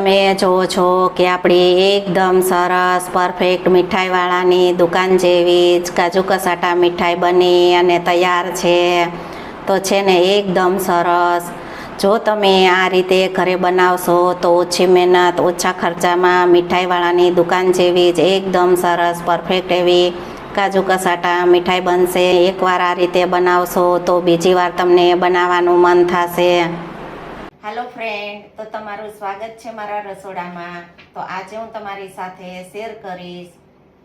તમે જુઓ છો કે આપણી એકદમ સરસ પરફેક્ટ મીઠાઈવાળાની દુકાન જેવી જ કાજુ કસાટા મીઠાઈ બની અને તૈયાર છે. તો છે ને એકદમ સરસ. જો તમે આ રીતે ઘરે બનાવશો તો ઓછી મહેનત, ઓછા ખર્ચામાં મીઠાઈવાળાની દુકાન જેવી જ એકદમ સરસ પરફેક્ટ એવી કાજુ કસાટા મીઠાઈ બનશે. એકવાર આ રીતે બનાવશો તો બીજી વાર તમને બનાવવાનું મન થશે. હેલો ફ્રેન્ડ તો તમારું સ્વાગત છે મારા રસોડામાં. તો આજે હું તમારી સાથે શેર કરીશ.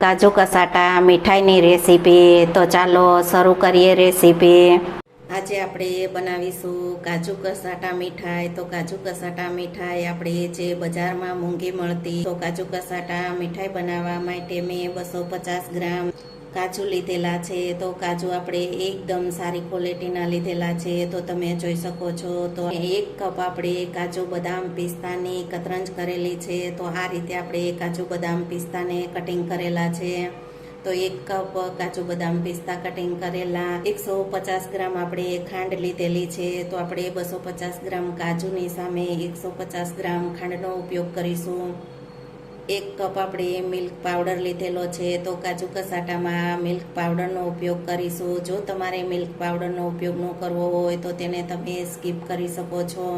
કાજુ કસાટા, મીઠાઈની રેસીપી તો ચાલો શરૂ કરીએ રેસીપી આજે આપણે બનાવીશું કાજુ કસાટા, મીઠાઈ. તો કાજુ કસાટા, મીઠાઈ આપણે જે બજારમાં મોંઘી મળતી, તો કાજુ કસાટા, મીઠાઈ બનાવવા માટે મેં બસો પચાસ ગ્રામ કાજુ લીધેલા છે, તો કાજુ આપણે એકદમ સારી ક્વોલિટીના લીધેલા છે, તો તમે જોઈ શકો છો, તો એક કપ આપણે કાજુ બદામ પિસ્તાની કતરંજ કરેલી છે, તો આ રીતે આપણે કાજુ બદામ પિસ્તાને કટિંગ કરેલા છે. તો એક કપ કાજુ બદામ પિસ્તા કટિંગ કરેલા, એકસો પચાસ ગ્રામ આપણે ખાંડ લીધેલી છે, તો આપણે બસો પચાસ ગ્રામ કાજુની સામે એકસો પચાસ ગ્રામ ખાંડનો ઉપયોગ કરીશું. એક કપ આપણે મિલ્ક પાવડર લીધેલો છે તો કાજુ કસાટામાં મિલ્ક પાવડરનો ઉપયોગ કરીશું. જો તમારે મિલ્ક પાવડરનો ઉપયોગ ન કરવો હોય તો તેને તમે સ્કીપ કરી શકો છો.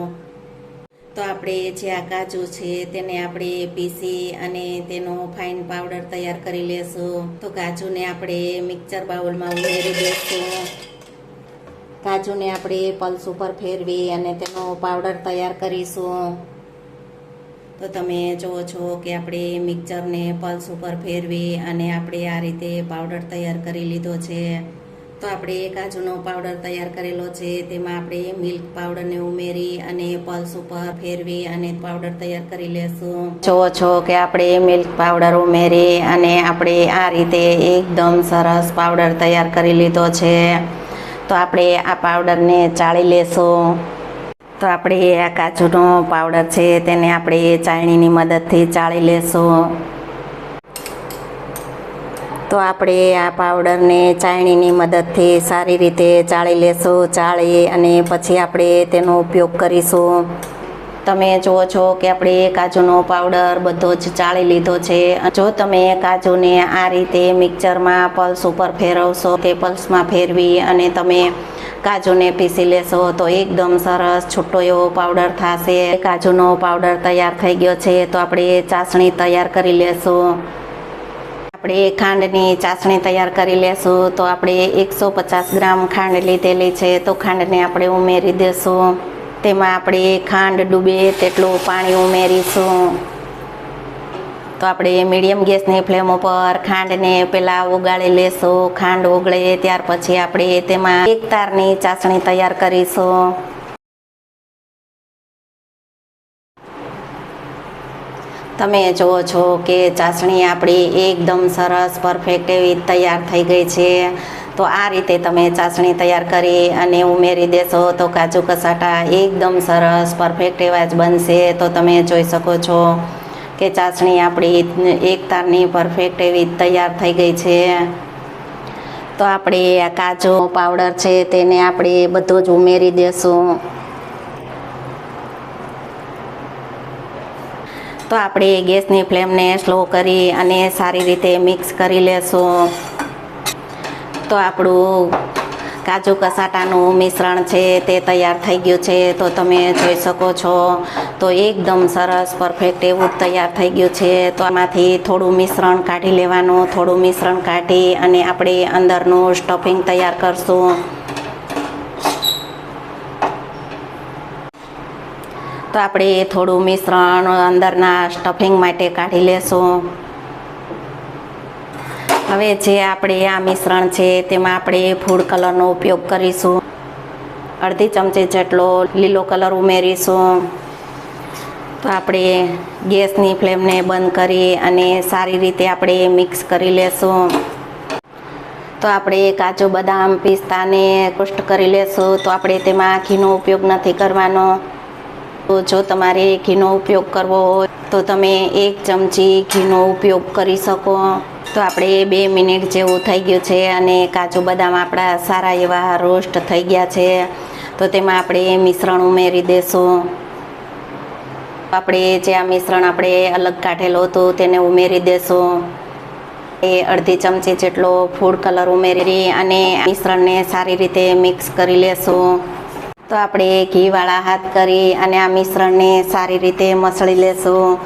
તો આપણે જે આ કાજુ છે તેને આપણે પીસી અને તેનો ફાઇન પાવડર તૈયાર કરી લેશું. તો કાજુને આપણે મિક્સર બાઉલમાં ઉમેરી દઈશું કાજુને આપણે પલ્સ ઉપર ફેરવી અને તેનો પાવડર તૈયાર કરીશું. તો તમે જુઓ છો કે આપણે મિક્સરને પલ્સ ઉપર ફેરવી અને આપણે આ રીતે પાવડર તૈયાર કરી લીધો છે. તો આપણે કાજુનો પાવડર તૈયાર કરેલો છે. તેમાં આપણે મિલ્ક પાવડરને ઉમેરી અને પલ્સ ઉપર ફેરવી અને પાવડર તૈયાર કરી લેશું. જુઓ છો કે આપણે મિલ્ક પાવડર ઉમેરી અને આપણે આ રીતે એકદમ સરસ પાવડર તૈયાર કરી લીધો છે. તો આપણે આ પાવડરને ચાળી લેશું. તો આપણે આ કાજુનો પાવડર છે તેને આપણે ચાળણીની મદદથી ચાળી લેશું. તો આપણે આ પાવડરને ચાળણીની મદદથી સારી રીતે ચાળી લેશું, ચાળી અને પછી આપણે તેનો ઉપયોગ કરીશું. તમે જુઓ છો કે આપણે કાજુનો પાવડર બધો જ ચાળી લીધો છે. જો તમે કાજુને આ રીતે મિક્સરમાં પલ્સ ઉપર ફેરવશો, તે પલ્સમાં ફેરવી અને તમે કાજુને પીસી લેશો તો એકદમ સરસ છૂટો એવો પાવડર થશે. કાજુનો પાવડર તૈયાર થઈ ગયો છે તો આપણે ચાસણી તૈયાર કરી લેશું. આપણે ખાંડની ચાસણી તૈયાર કરી લેશું તો આપણે એકસો પચાસ ગ્રામ ખાંડ લીધેલી છે તો ખાંડને આપણે ઉમેરી દેશું. તેમાં આપણે ખાંડ ડૂબે તેટલું પાણી ઉમેરીશું. તો આપણે મીડિયમ ગેસની ફ્લેમ ઉપર ખાંડને પહેલાં ઓગાળી લેશું, ખાંડ ઓગળે ત્યાર પછી આપણે તેમાં એક તારની ચાસણી તૈયાર કરીશું. તમે જુઓ છો કે ચાસણી આપણી એકદમ સરસ પરફેક્ટ એવી તૈયાર થઈ ગઈ છે. તો આ રીતે તમે ચાસણી તૈયાર કરી અને ઉમેરી દેશો તો કાજુ કસાટા એકદમ સરસ પરફેક્ટ એવા જ બનશે. તો તમે જોઈ શકો છો કે ચાસણી આપણી એક તારની પરફેક્ટ એવી તૈયાર થઈ ગઈ છે. તો આપણે આ કાજુ પાવડર છે તેને આપણે બધું જ ઉમેરી દેશું. તો આપણે ગેસની ફ્લેમને સ્લો કરી અને સારી રીતે મિક્સ કરી લેશું. તો આપણું કાજુ કસાટાનું મિશ્રણ છે, તે તૈયાર થઈ ગયું છે, તો તમે જોઈ શકો છો. તો એકદમ સરસ પરફેક્ટ એવું તૈયાર થઈ ગયું છે. તો આમાંથી થોડું મિશ્રણ કાઢી લેવાનું, થોડું મિશ્રણ કાઢી અને આપણે અંદરનું સ્ટફિંગ તૈયાર કરશું. તો આપણે થોડું મિશ્રણ અંદરના સ્ટફિંગ માટે કાઢી લેશું. હવે જે આપણે આ મિશ્રણ છે, તેમાં આપણે ફૂડ કલરનો ઉપયોગ કરીશું. અડધી ચમચી જેટલો લીલો કલર ઉમેરીશું. તો આપણે ગેસની ફ્લેમને બંધ કરી અને સારી રીતે આપણે મિક્સ કરી લેશું. તો આપણે કાજુ બદામ પિસ્તાને કુષ્ટ કરી લેશું. તો આપણે તેમાં ઘીનો ઉપયોગ નથી કરવાનો. તો જો તમારે ઘીનો ઉપયોગ કરવો હોય, તો તમે એક ચમચી ઘીનો ઉપયોગ કરી શકો. તો આપણે બે મિનિટ જેવું થઈ ગયું છે અને કાજુ બદામ આપણા સારા એવા રોસ્ટ થઈ ગયા છે. તો તેમાં આપણે મિશ્રણ ઉમેરી દેશું. આપણે જે આ મિશ્રણ આપણે અલગ કાઢેલું હતું તેને ઉમેરી દેશું. એ અડધી ચમચી જેટલો ફૂડ કલર ઉમેરી અને મિશ્રણને સારી રીતે મિક્સ કરી લેશું. તો આપણે ઘીવાળા હાથ કરી અને આ મિશ્રણને સારી રીતે મસળી લેશું.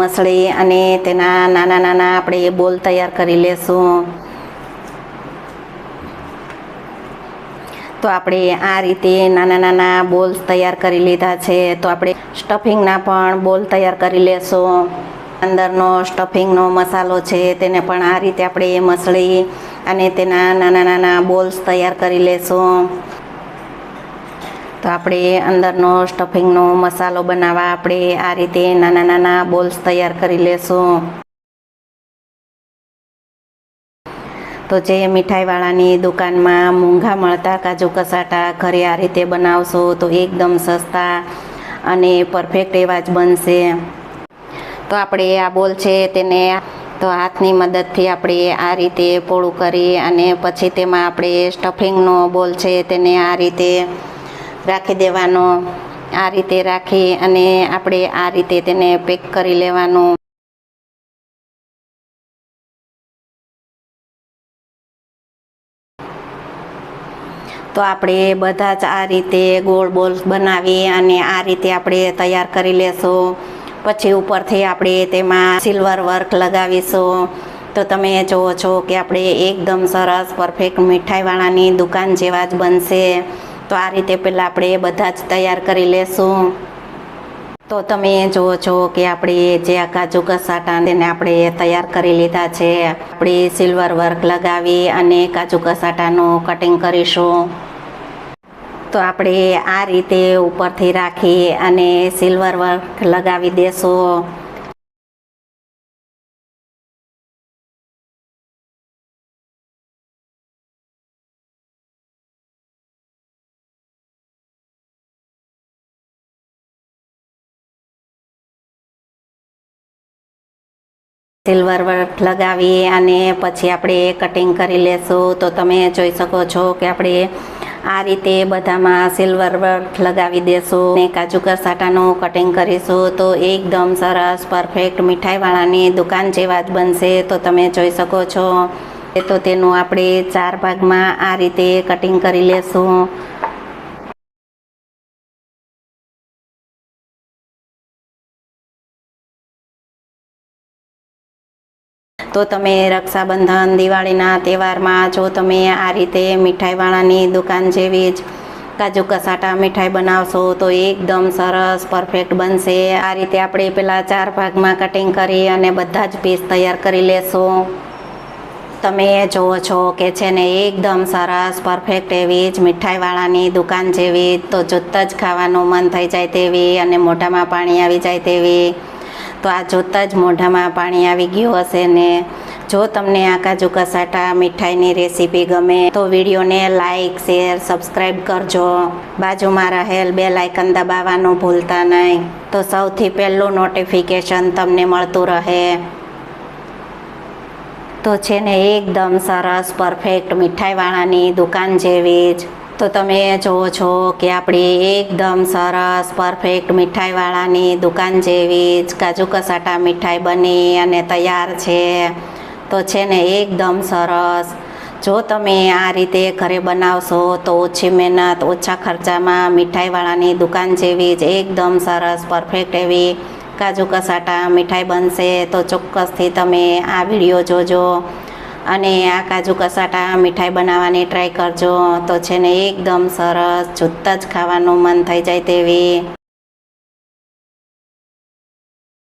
મસળી અને તેના નાના નાના આપણે બોલ તૈયાર કરી લેશું. તો આપણે આ રીતે નાના નાના બોલ્સ તૈયાર કરી લીધા છે. તો આપણે સ્ટફિંગના પણ બોલ તૈયાર કરી લેશું. અંદરનો સ્ટફિંગનો મસાલો છે તેને પણ આ રીતે આપણે મસળી અને તેના નાના નાના બોલ્સ તૈયાર કરી લેશું. તો આપણે અંદરનો સ્ટફિંગનો મસાલો બનાવવા આપણે આ રીતે નાના નાના બોલ્સ તૈયાર કરી લેશું. તો જે મીઠાઈવાળાની દુકાનમાં મોંઘા મળતા કાજુ કસાટા ઘરે આ રીતે બનાવશો તો એકદમ સસ્તા અને પરફેક્ટ એવા જ બનશે. તો આપણે આ બોલ છે તેને તો હાથની મદદથી આપણે આ રીતે પોળું કરી અને પછી તેમાં આપણે સ્ટફિંગનો બોલ છે તેને આ રીતે રાખી દેવાનો, આ રીતે રાખી અને આપણે આ રીતે તેને પેક કરી લેવાનું. તો આપણે બધા જ આ રીતે ગોળ બોલ બનાવી અને આ રીતે આપણે તૈયાર કરી લેશું. પછી ઉપરથી આપણે તેમાં સિલ્વર વર્ક લગાવીશું. તો તમે જુઓ છો કે આપણે એકદમ સરસ પરફેક્ટ મીઠાઈવાળાની દુકાન જેવા જ બનશે. તો આ રીતે પહેલાં આપણે બધા જ તૈયાર કરી લેશું. તો તમે જુઓ છો કે આપણે જે આ કાજુ કસાટા તેને આપણે તૈયાર કરી લીધા છે. આપણે સિલ્વર વર્ક લગાવી અને કાજુ કસાટાનું કટિંગ કરીશું. તો આપણે આ રીતે ઉપરથી રાખી અને સિલ્વર વર્ક લગાવી દેશું. સિલ્વર વર્ક લગાવી અને પછી આપણે કટિંગ કરી લેશું. તો તમે જોઈ શકો છો કે આપણે આ રીતે બધામાં સિલ્વર વર્ક લગાવી દેશું. અને કાજુ કસાટાનું કટિંગ કરીશું. તો એકદમ સરસ પરફેક્ટ મીઠાઈવાળાની દુકાન જેવા જ બનશે. તો તમે જોઈ શકો છો. તો તેનું આપણે ચાર ભાગમાં આ રીતે કટિંગ કરી લેશું. તો તમે રક્ષાબંધન, દિવાળીના તહેવારમાં જો તમે આ રીતે મીઠાઈવાળાની દુકાન જેવી જ કાજુ કસાટા મીઠાઈ બનાવશો, તો એકદમ સરસ, પરફેક્ટ બનશે. આ રીતે આપણે પેલા ચાર ભાગમાં કટિંગ કરી અને બધા જ પીસ તૈયાર કરી લેશું. તમે જુઓ છો કે છે ને એકદમ સરસ, પરફેક્ટ એવી જ મીઠાઈવાળાની દુકાન જેવી, તો જોતાં જ ખાવાનું મન થઈ જાય તેવી અને મોઢામાં પાણી આવી જાય તેવી. તો આ જોતાં જ મોઢામાં પાણી આવી ગયું હશે ને જો તમને આ કાજુ કસાટા મીઠાઈની રેસીપી ગમે તો વિડીયોને લાઇક શેર, સબસ્ક્રાઈબ કરજો. બાજુમાં રહેલ બે લાઇકન દબાવવાનું ભૂલતા નહીં. તો સૌથી પહેલું નોટિફિકેશન તમને મળતું રહે. તો છે ને એકદમ સરસ, પરફેક્ટ મીઠાઈવાળાની દુકાન જેવી જ. તો તમે જુઓ છો કે આપણી એકદમ સરસ પરફેક્ટ મીઠાઈવાળાની દુકાન જેવી જ કાજુ કસાટા મીઠાઈ બની અને તૈયાર છે. તો છે ને એકદમ સરસ. જો તમે આ રીતે ઘરે બનાવશો તો ઓછી મહેનત, ઓછા ખર્ચામાં મીઠાઈવાળાની દુકાન જેવી જ એકદમ સરસ પરફેક્ટ એવી કાજુ કસાટા મીઠાઈ બનશે. તો ચોક્કસથી તમે આ વીડિયો જોજો. અને આ કાજુ કસાટા મીઠાઈ બનાવવાની ટ્રાય કરજો. તો છે ને એકદમ સરસ, જોતાં જ ખાવાનું મન થઈ જાય તેવી.